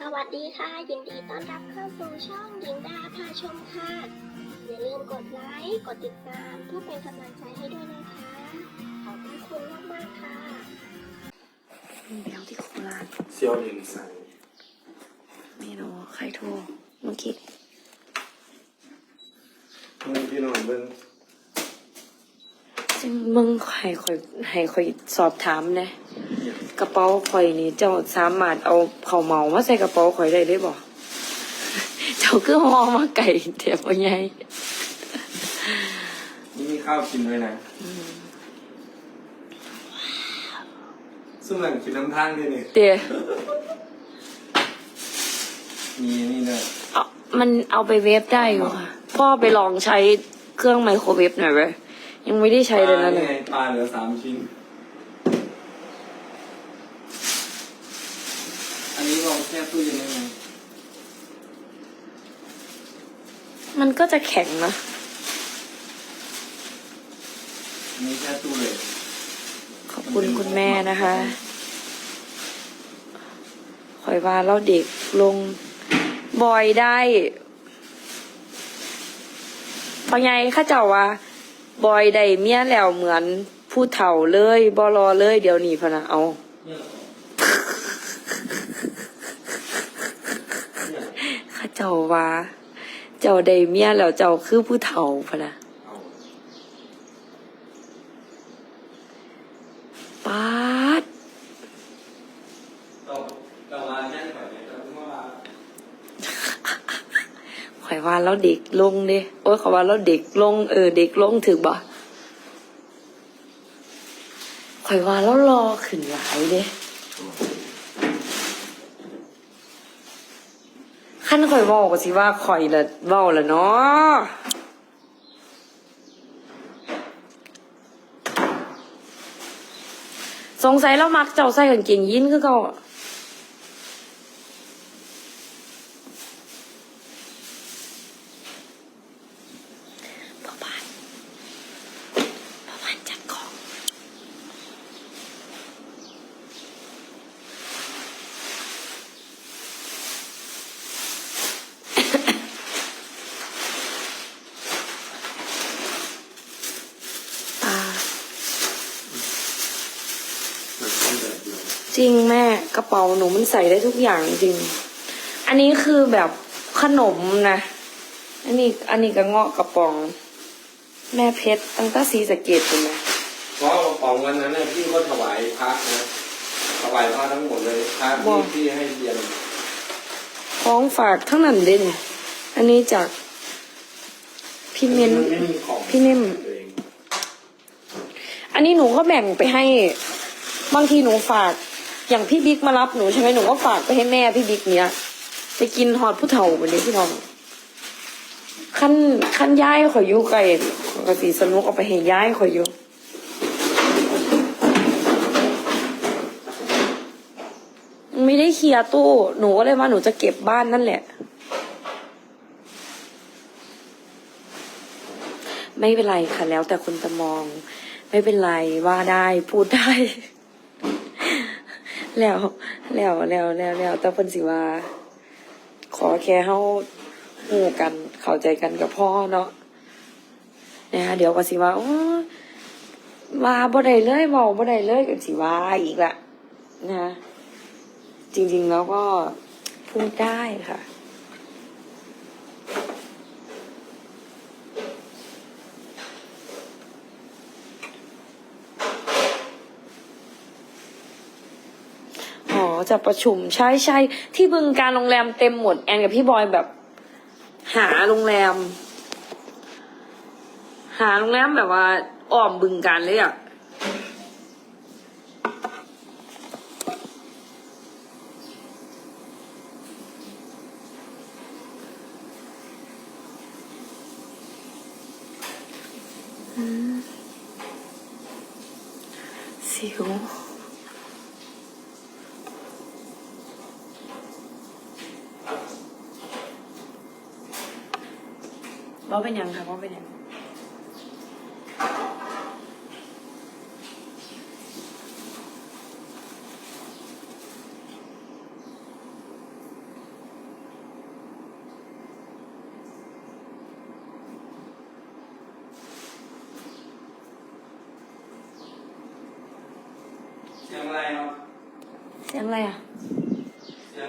สวัสดีค่ะ ยินดีต้อนรับเข้าสู่ช่องหญิงดาพาชมค่ะ อย่าลืมกดไลค์กดติดตามเพื่อเป็นกำลังใจให้ด้วยนะคะ ขอบพระคุณมากๆค่ะเดี๋ยวที่โคราชเซียวเลียงใส่ไม่รู้ใครโทรเมื่อกี้มึงพี่น้องเบิ้งจึงมึงให้คอยให้คอยสอบถามนะ กระเป๋าคอยนี่เจ้าสามารถเอาเผาเหมามาใส่กระเป๋าคอยได้เลยบ่เจ้าคือห่อมาไก่เทียบว่าไงนี่มีข้าวกินด้วยนะซึ่งหลังกินน้ำท่างด้วยนี่เดี๋ยวมีนี่ด้วยเอามันเอาไปเวฟได้อยู่ค่ะ พ่อไปลองใช้เครื่องไมโครเวฟหน่อยไหมยังไม่ได้ใช้เลยนะปลาเนี่ไงยปลาเหลือสามชิ้น อันนี้ลอง แช่ตู้เย็นได้ไหมมันก็จะแข็งนะอันนี้แช่ตู้เลยขอบคุณคุณแม่นะคะคอยว่าเราเด็กลงบอยได้พอไงข้าเจ้าว่า บอยได้เมียแล้วเหมือนผู้เฒ่าเลยบอรอเลยเดี๋ยวนี้พะนะเอา เนี่ย ข้า เจ้าว่า เจ้าได้เมียแล้วเจ้าคือผู้เฒ่าพะนะเอาป๊าดต่อต่อมาแช่ก่อนเนี่ยต่อมาข่อยว่าเราเด็กลงเด้โอ้ยเขาว่าเราเด็กลง เออ เด็กลงถึกบ่ข่อยว่าเรารอขึ้นหลายเด้ ขั้นข่อยเว้าก็สิว่าข่อยละเว้าละเนาะสงสัยเรามักเจ้าใส่กางเกงยีนคือเก่าอะพ่อบ้านพ่อบ้านจัดของ อ่า มันต้องแบบเดียว จริงแม่กระเป๋าหนูมันใส่ได้ทุกอย่างจริง อันนี้คือแบบขนมนะ อันนี้อันนี้ก็เงาะกระป๋อง แม่เพชรตั้งแต่สีสะเกตถูกไหมเพราะว่าของวันนั้นเนี่ยพี่ก็ถวายพระนะถวายพระทั้งหมดเลยพระที่พี่ให้เรียนของฝากทั้งนั้นเด่นอันนี้จากพี่เมนมันไม่มีของพี่นิ่มตัวเองอันนี้หนูก็แบ่งไปให้ บางทีหนูฝาก อย่างพี่บิ๊กมารับหนูใช่ไหมหนูก็ฝากไปให้แม่พี่บิ๊กเนี้ยไปกินฮอดผู้เฒ่าเหมือนเด็กพี่น้องขั้นขั้นย้ายขอยอยู่ไกลปกติสนุกเอาไปให้ย้ายขอยอยู่ไม่ได้เคลียร์ตู้ หนูก็เลยว่าหนูจะเก็บบ้านนั่นแหละ ไม่เป็นไรค่ะแล้วแต่คนจะมอง ไม่เป็นไรว่าได้พูดได้ แล้วแล้วแล้วแล้วแล้วแต่เพิ่นสิว่า ขอแค่เฮาหูกันเข้าใจกันกับพ่อเนาะนะคะเดี๋ยวก็สิว่าโอ้ว่าบ่ได้เลยเว้าบ่ได้เลยก็สิว่าอีกละนะจริงๆแล้วก็พูดได้ค่ะ อ๋อ จะประชุมใช่ใช่ที่บึงการโรงแรมเต็มหมดแอนกับพี่บอยแบบ หาโรงแรม หาโรงแรมแบบว่าอ้อมบึงการเลยอะอืมสิว บ่เป็นหยังค่ะบ่เป็นหยังเสียงอะไรอะ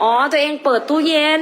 อ๋อ ตัวเองเปิดตู้เย็น